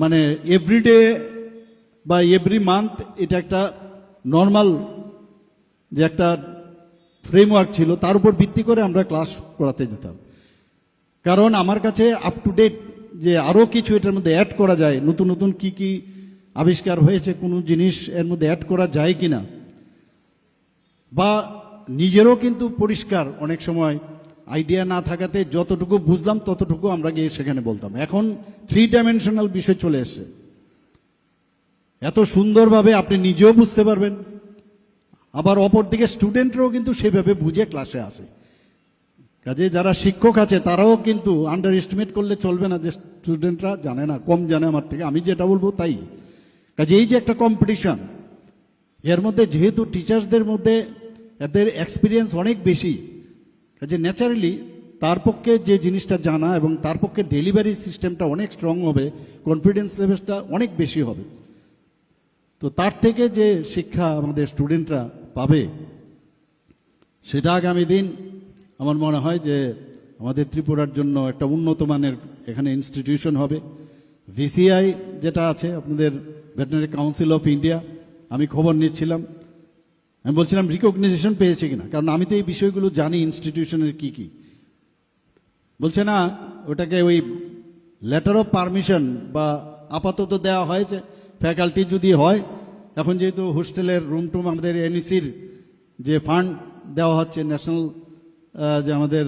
মানে এভরিডে বা every month এটা একটা নর্মাল যে একটা ফ্রেমওয়ার্ক ছিল, তার উপর ভিত্তি করে আমরা ক্লাস করাতে যেতাম। কারণ আমার কাছে আপ টু ডেট যে আরও কিছু এটার মধ্যে অ্যাড করা যায়, নতুন নতুন কি কি আবিষ্কার হয়েছে, কোনো জিনিস এর মধ্যে অ্যাড করা যায় কিনা, বা নিজেরও কিন্তু পরিষ্কার অনেক সময় আইডিয়া না থাকাতে যতটুকু বুঝলাম, ততটুকু আমরা গিয়ে সেখানে বলতাম। এখন থ্রি ডাইমেনশনাল বিষয় চলে এসছে। এত সুন্দরভাবে আপনি নিজেও বুঝতে পারবেন। আবার অপরদিকে স্টুডেন্টরাও কিন্তু সেভাবে বুঝে ক্লাসে আসে। কাজে যারা শিক্ষক আছে, তারাও কিন্তু আন্ডার এস্টিমেট করলে চলবে না যে স্টুডেন্টরা জানে না, কম জানে আমার থেকে। আমি যেটা বলব তাই। কাজে এই যে একটা কম্পিটিশন এর মধ্যে যেহেতু টিচার্সদের মধ্যে এদের এক্সপিরিয়েন্স অনেক বেশি কাজে ন্যাচারালি তার পক্ষে যে জিনিসটা জানা এবং তার পক্ষে ডেলিভারি সিস্টেমটা অনেক স্ট্রং হবে কনফিডেন্স লেভেলটা অনেক বেশি হবে। তো তার থেকে যে শিক্ষা আমাদের স্টুডেন্টরা পাবে, সেটা আগামী দিন আমার মনে হয় যে আমাদের ত্রিপুরার জন্য একটা উন্নত মানের এখানে ইনস্টিটিউশন হবে। ভিসিআই যেটা আছে, আপনাদের ভেটেনারি কাউন্সিল অফ ইন্ডিয়া আমি খবর নিচ্ছিলাম। আমি বলছিলাম রিকগনাইজেশন পেয়েছে কিনা? কারণ আমি তো এই বিষয়গুলো জানি ইনস্টিটিউশনের কি কি। বলছে না, ওটাকে ওই লেটার অফ পারমিশন বা আপাতত দেওয়া হয়েছে। ফ্যাকাল্টি যদি হয়, এখন যেহেতু হোস্টেলের রুম টুম আমাদের এনইসির যে ফান্ড দেওয়া হচ্ছে ন্যাশনাল যে আমাদের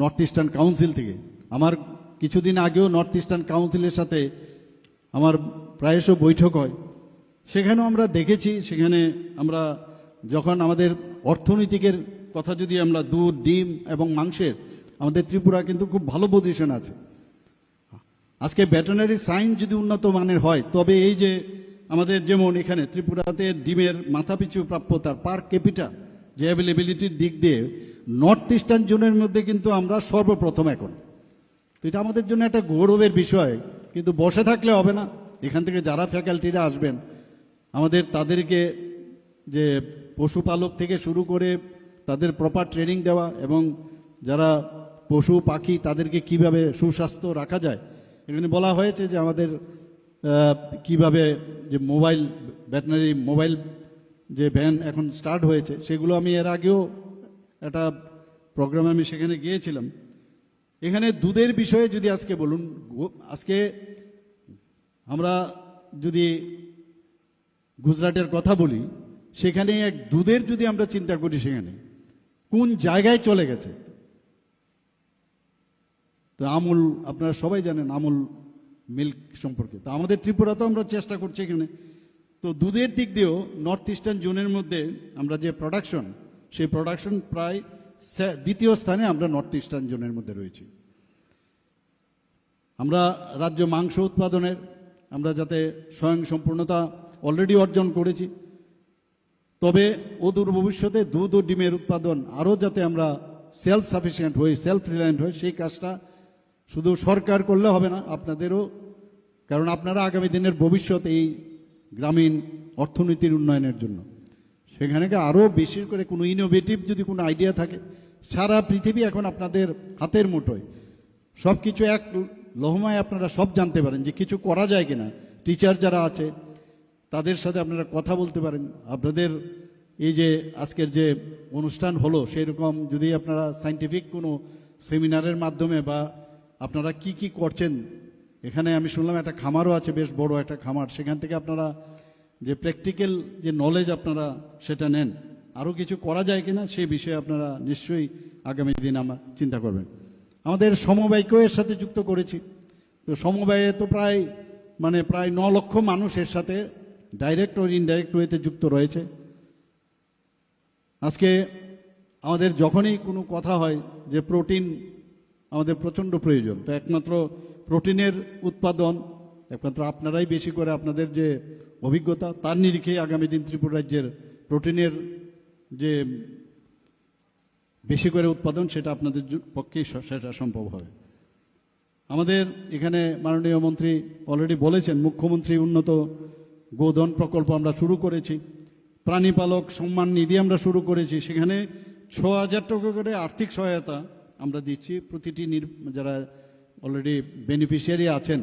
নর্থ ইস্টার্ন কাউন্সিল থেকে, আমার কিছুদিন আগেও নর্থ ইস্টার্ন কাউন্সিলের সাথে আমার প্রায়শ বৈঠক হয়। সেখানেও আমরা দেখেছি, সেখানে আমরা যখন আমাদের অর্থনৈতিকের কথা যদি আমরা দুধ, ডিম এবং মাংসের, আমাদের ত্রিপুরা কিন্তু খুব ভালো পজিশন আছে। আজকে ভেটেনারি সায়েন্স যদি উন্নত মানের হয়, তবে এই যে আমাদের যেমন এখানে ত্রিপুরাতে ডিমের মাথাপিছু প্রাপ্যতার পার ক্যাপিটা যে অ্যাভেলেবিলিটির দিক দিয়ে নর্থ ইস্টার্ন জোনের মধ্যে কিন্তু আমরা সর্বপ্রথম এখন। এটা আমাদের জন্য একটা গৌরবের বিষয়, কিন্তু বসে থাকলে হবে না। এখান থেকে যারা ফ্যাকাল্টিরা আসবেন আমাদের তাদেরকে যে পশুপালক থেকে শুরু করে তাদের প্রপার ট্রেনিং দেওয়া এবং যারা পশু, পাখি তাদেরকে কীভাবে সুস্বাস্থ্য রাখা যায়, এখানে বলা হয়েছে যে আমাদের কীভাবে যে মোবাইল ভেটেনারি মোবাইল যে ভ্যান এখন স্টার্ট হয়েছে, সেগুলো আমি এর আগেও একটা প্রোগ্রামে আমি সেখানে গিয়েছিলাম। এখানে দুধের বিষয়ে যদি আজকে বলুন আজকে আমরা যদি গুজরাটের কথা বলি, সেখানে এক দুধের যদি আমরা চিন্তা করি সেখানে, কোন জায়গায় চলে গেছে? তো আমুল, আপনারা সবাই জানেন আমুল মিল্ক সম্পর্কে। তো আমাদের ত্রিপুরাতেও আমরা চেষ্টা করছি এখানে। তো দুধের দিক দিয়েও নর্থ ইস্টার্ন জোনের মধ্যে আমরা যে প্রোডাকশন সেই প্রোডাকশন প্রায় দ্বিতীয় স্থানে আমরা নর্থ ইস্টার্ন জোনের মধ্যে রয়েছি। আমরা রাজ্য মাংস উৎপাদনের, আমরা যাতে স্বয়ং সম্পূর্ণতা অলরেডি অর্জন করেছি। তবে অদূর ভবিষ্যতে দুধ ও ডিমের উৎপাদন আরও যাতে আমরা সেলফ সাফিসিয়েন্ট হই সেলফ রিলায়েন্ট হই, সেই কাজটা শুধু সরকার করলে হবে না, আপনাদেরও। কারণ আপনারা আগামী দিনের ভবিষ্যৎ এই গ্রামীণ অর্থনীতির উন্নয়নের জন্য। সেখানে আরও বেশি করে কোনো ইনোভেটিভ যদি কোনো আইডিয়া থাকে, সারা পৃথিবী এখন আপনাদের হাতের মুঠোয়। সব কিছু এক লহমায় আপনারা সব জানতে পারেন যে কিছু করা যায় কিনা। টিচার যারা আছে তাদের সাথে আপনারা কথা বলতে পারেন। আপনাদের এই যে আজকের যে অনুষ্ঠান হলো সেই রকম যদি আপনারা সাইন্টিফিক কোনো সেমিনারের মাধ্যমে বা আপনারা কি কি করছেন, এখানে আমি শুনলাম একটা খামারও আছে, বেশ বড় একটা খামার। সেখান থেকে আপনারা যে প্র্যাকটিক্যাল যে নলেজ আপনারা সেটা নেন। আরও কিছু করা যায় কিনা সেই বিষয়ে আপনারা নিশ্চয়ই আগামী দিন আমার চিন্তা করবেন। আমাদের সমবায়কেও এর সাথে যুক্ত করেছি। তো সমবায়ে তো প্রায় মানে প্রায় ন লক্ষ মানুষ এর সাথে ডাইরেক্ট ও ইনডাইরেক্ট ওয়েতে যুক্ত রয়েছে। আজকে আমাদের যখনই কোনো কথা হয় যে প্রোটিন আমাদের প্রচণ্ড প্রয়োজন, তো একমাত্র প্রোটিনের উৎপাদন, একমাত্র আপনারাই বেশি করে আপনাদের যে অভিজ্ঞতা, তার নিরিখে আগামী দিন ত্রিপুরা রাজ্যের প্রোটিনের যে বেশি করে উৎপাদন, সেটা আপনাদের পক্ষেই সেটা সম্ভব হবে। আমাদের এখানে মাননীয় মন্ত্রী অলরেডি বলেছেন, মুখ্যমন্ত্রী উন্নত গোধন প্রকল্প আমরা শুরু করেছি। প্রাণীপালক সম্মান নিধি আমরা শুরু করেছি। সেখানে ছ হাজার টাকা করে আর্থিক সহায়তা আমরা দিচ্ছি। প্রতিটি যারা অলরেডি বেনিফিশিয়ারি আছেন।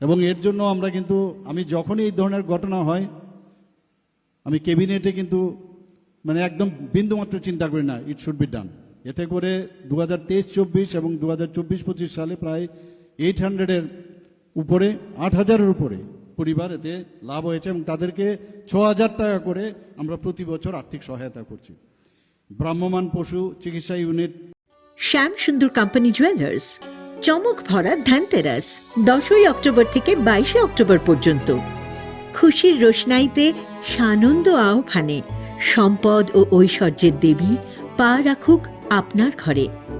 এবং এর জন্য আমরা কিন্তু, আমি যখনই এই ধরনের ঘটনা হয়, আমি ক্যাবিনেটে কিন্তু মানে একদম বিন্দুমাত্র চিন্তা করি না ইট শুড বি ডান এতে করে দু হাজার তেইশ চব্বিশ এবং দু হাজার চব্বিশ পঁচিশ সালে প্রায় এইট হান্ড্রেডের উপরে, আট হাজারের উপরে পরিবার এতে লাভ হয়েছে এবং তাদেরকে ছ হাজার টাকা করে আমরা প্রতি বছর আর্থিক সহায়তা করছি। ভ্রাম্যমাণ পশু চিকিৎসা ইউনিট। শ্যাম সুন্দর কোম্পানি জুয়েলার্স, চমক ভরা ধ্যানতেরাস দশই অক্টোবর থেকে বাইশে অক্টোবর পর্যন্ত। খুশির রোশনাইতে সানন্দ আহ্বানে, সম্পদ ও ঐশ্বর্যের দেবী পা রাখুক আপনার ঘরে।